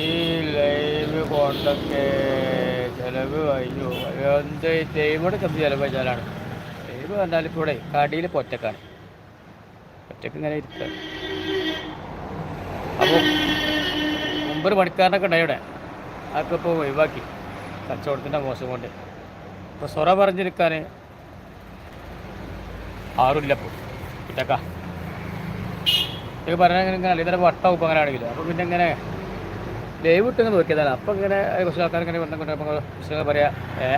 ഈ ലൈവ് കൊണ്ടൊക്കെ ചിലവ് കഴിഞ്ഞു. എന്ത് ടൈമോടെ കമ്പി ചിലവ് വെച്ചാലാണ് ലൈവ് പറഞ്ഞാൽ ഇവിടെ കടിയിൽ ഒറ്റക്കാണ്. ഒറ്റയ്ക്ക് ഇങ്ങനെ ഇരിക്കുക അപ്പോൾ ഒമ്പത് മണിക്കാരനൊക്കെ ഉണ്ടായി ഇവിടെ. അതൊക്കെ ഇപ്പോൾ ഒഴിവാക്കി. കച്ചവടത്തിന്റെ മോശം കൊണ്ട്. ഇപ്പോൾ സൊറ പറഞ്ഞിരിക്കാൻ ആരുമില്ല ഇപ്പോൾ ഒറ്റക്ക. ഇത് പറഞ്ഞാൽ ഇങ്ങനെ അല്ലെങ്കിൽ തന്നെ വട്ടവും ഇപ്പം അങ്ങനെ ആണെങ്കിലും അപ്പോൾ പിന്നെ ഇങ്ങനെ ലൈവ് ഇട്ട് ഇങ്ങനെ നോക്കിയതാണ്. അപ്പം ഇങ്ങനെ കുറച്ച് ആൾക്കാർ ഇങ്ങനെ വന്നു കൊണ്ട് നമുക്ക് കുറച്ച് പറയാം ഏ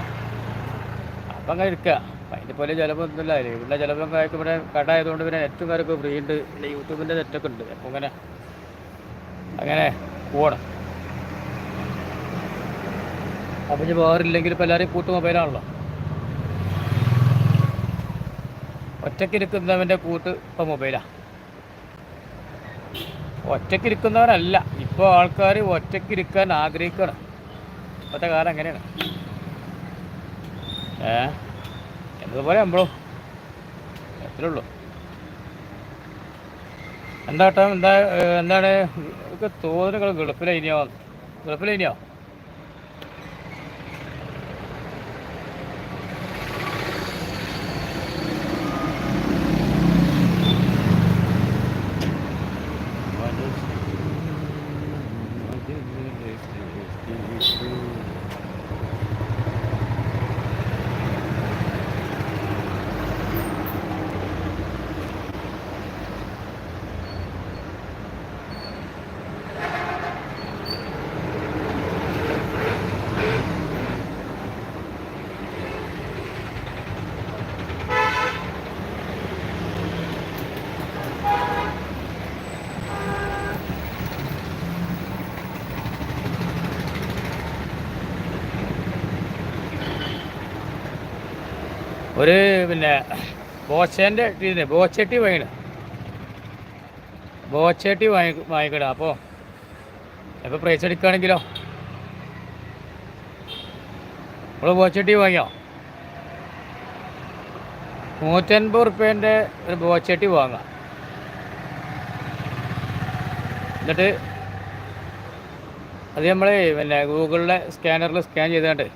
അപ്പം അങ്ങനെ ഇരിക്കുക അപ്പം അതിന്റെ പോലെ ചിലവൊന്നുമില്ല ലൈവിന്റെ ചിലവൊക്കെ ആയിട്ട് ഇവിടെ കട ആയതുകൊണ്ട് പിന്നെ നെറ്റും കാര്യമൊക്കെ ഫ്രീ ഉണ്ട്. പിന്നെ യൂട്യൂബിന്റെ നെറ്റൊക്കെ ഉണ്ട്. അപ്പോൾ ഇങ്ങനെ അങ്ങനെ പോകണം അപ്പം ഇനി വേറില്ലെങ്കിൽ ഇപ്പം എല്ലാവരെയും കൂട്ട് മൊബൈലാണല്ലോ ഒറ്റയ്ക്കിരിക്കുന്നവന്റെ കൂട്ട് ഇപ്പം മൊബൈലാണ് ഒറ്റയ്ക്കിരിക്കുന്നവരല്ല ഇപ്പോൾ ആൾക്കാർ ഒറ്റയ്ക്കിരിക്കാൻ ആഗ്രഹിക്കണം. ഇപ്പോഴത്തെ കാലം അങ്ങനെയാണ് ഏ? എന്നതുപോലെ നമ്മളോ. എത്രേ ഉള്ളൂ. എന്താ കേട്ടോ എന്താ എന്താണ്? ഒക്കെ ഇനിയോ? ഗൾഫിലിനിയോ ഗൾഫിലിനിയോ ഒരു പിന്നെ ബോച്ചേന്റെ ഇതിന് ബോച്ചട്ടി വാങ്ങിട ബോച്ചട്ടി വാങ്ങി വാങ്ങിക്കണം. അപ്പോൾ ഇപ്പോൾ പ്രൈസ് എടുക്കുകയാണെങ്കിലോ നമ്മൾ ബോച്ചട്ടി വാങ്ങിയോ? നൂറ്റൻപത് റുപ്യേന്റെ ഒരു ബോച്ചട്ടി വാങ്ങാം. എന്നിട്ട് അത് നമ്മൾ പിന്നെ ഗൂഗിളിലെ സ്കാനറിൽ സ്കാൻ ചെയ്തുകൊണ്ട്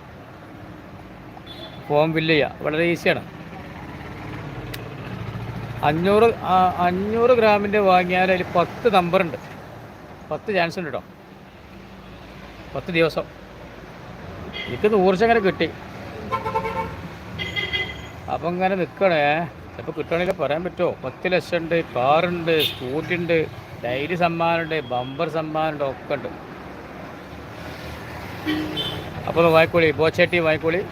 ഫോം ഫില്ല് ചെയ്യുക വളരെ ഈസിയാണ്. അഞ്ഞൂറ് അഞ്ഞൂറ് ഗ്രാമിന്റെ വാങ്ങിയാൽ അതിൽ പത്ത് നമ്പറുണ്ട്. പത്ത് ചാൻസ് ഉണ്ട് കേട്ടോ പത്ത് ദിവസം. എനിക്ക് നൂറ് അങ്ങനെ കിട്ടി. അപ്പം ഇങ്ങനെ നിൽക്കണേ. ചിലപ്പോൾ കിട്ടണമെങ്കിൽ പറയാൻ പറ്റുമോ? പത്ത് ലക്ഷം ഉണ്ട് കാറുണ്ട് സ്കൂട്ടി ഉണ്ട് ഡയറി സമ്മാനമുണ്ട് ബമ്പർ സമ്മാനമുണ്ട് ഒക്കെ ഉണ്ട്. അപ്പോൾ വായിക്കോളി ബോച്ചേട്ടി വാങ്ങിക്കോളി.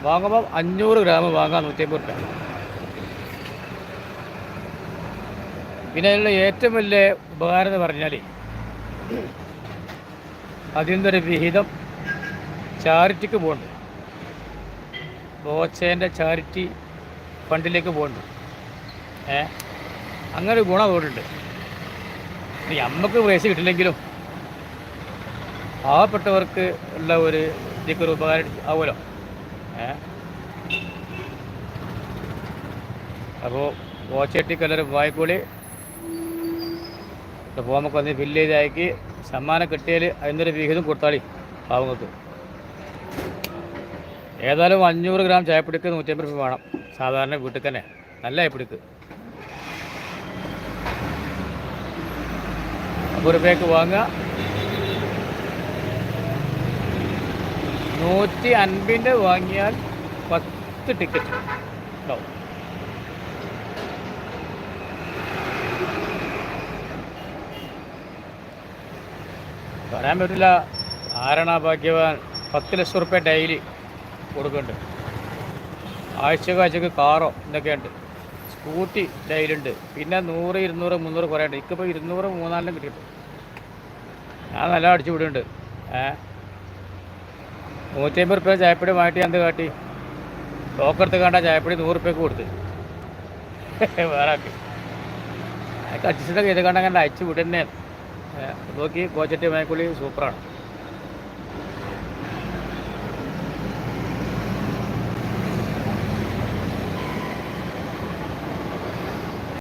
വാങ്ങുമ്പോൾ അഞ്ഞൂറ് ഗ്രാം വാങ്ങാം നൂറ്റിയമ്പത് രൂപ പിന്നെ അതിലുള്ള ഏറ്റവും വലിയ ഉപകാരം എന്ന് പറഞ്ഞാൽ അതിൽ നിന്നൊരു വിഹിതം ചാരിറ്റിക്ക് പോകുന്നുണ്ട് ബോച്ചേന്റെ ചാരിറ്റി ഫണ്ടിലേക്ക് പോകുന്നുണ്ട് ഏ? അങ്ങനെ ഒരു ഗുണം അതുകൊണ്ടുണ്ട് നമുക്ക് പൈസ കിട്ടില്ലെങ്കിലും പാവപ്പെട്ടവർക്ക് ഉള്ള ഒരു ഇതിക്കൊരു ഉപകാരം ആവുമല്ലോ. അപ്പോൾ ഓച്ചട്ടി കളർ വായ്പൊളി. ഫോമൊക്കെ വന്ന് ഫില്ല് ചെയ്ത് അയക്കി. സമ്മാനം കിട്ടിയാൽ അതിനൊരു വിഹിതം കൊടുത്താളി പാവങ്ങൾക്ക്. ഏതായാലും അഞ്ഞൂറ് ഗ്രാം ചായപ്പിടിക്ക് നൂറ്റമ്പത് രൂപ വേണം. സാധാരണ വീട്ടിൽ തന്നെ. നല്ല ചായപ്പിടിക്ക്. ഒരു പേക്ക് വാങ്ങുക. നൂറ്റി അൻപതിന്റെ വാങ്ങിയാൽ പത്ത് ടിക്കറ്റ് ഉണ്ടാവും പറയാൻ പറ്റില്ല. ആരാണ് ഭാഗ്യവാൻ പത്ത് ലക്ഷം റുപ്യ ഡെയിലി കൊടുക്കുന്നുണ്ട്. ആഴ്ചക്ക് ആഴ്ചക്ക് കാറോ ഇതൊക്കെയുണ്ട്. സ്കൂട്ടി ഡെയിലി ഉണ്ട്. പിന്നെ നൂറ് ഇരുന്നൂറ് മുന്നൂറ് കുറേ ഉണ്ട്. എനിക്കിപ്പോൾ ഇരുന്നൂറ് മൂന്നാലിനും കിട്ടിയിട്ടുണ്ട്. ഞാൻ നല്ല അടിച്ചു വിടുന്നുണ്ട് ഏ? നൂറ്റി അമ്പത് റുപ്യ ചായപ്പൊടി മാറ്റി എന്ത് കാട്ടി? ടോക്കെടുത്ത് കണ്ട ചായപ്പൊടി നൂറ് റുപ്യക്ക് കൊടുത്ത്. വേറെ ആക്കി ഇത് കണ്ട അങ്ങനെ അയച്ചു വിടുന്നേ നോക്കി കോച്ചട്ടി മയക്കുള്ളി സൂപ്പറാണ്.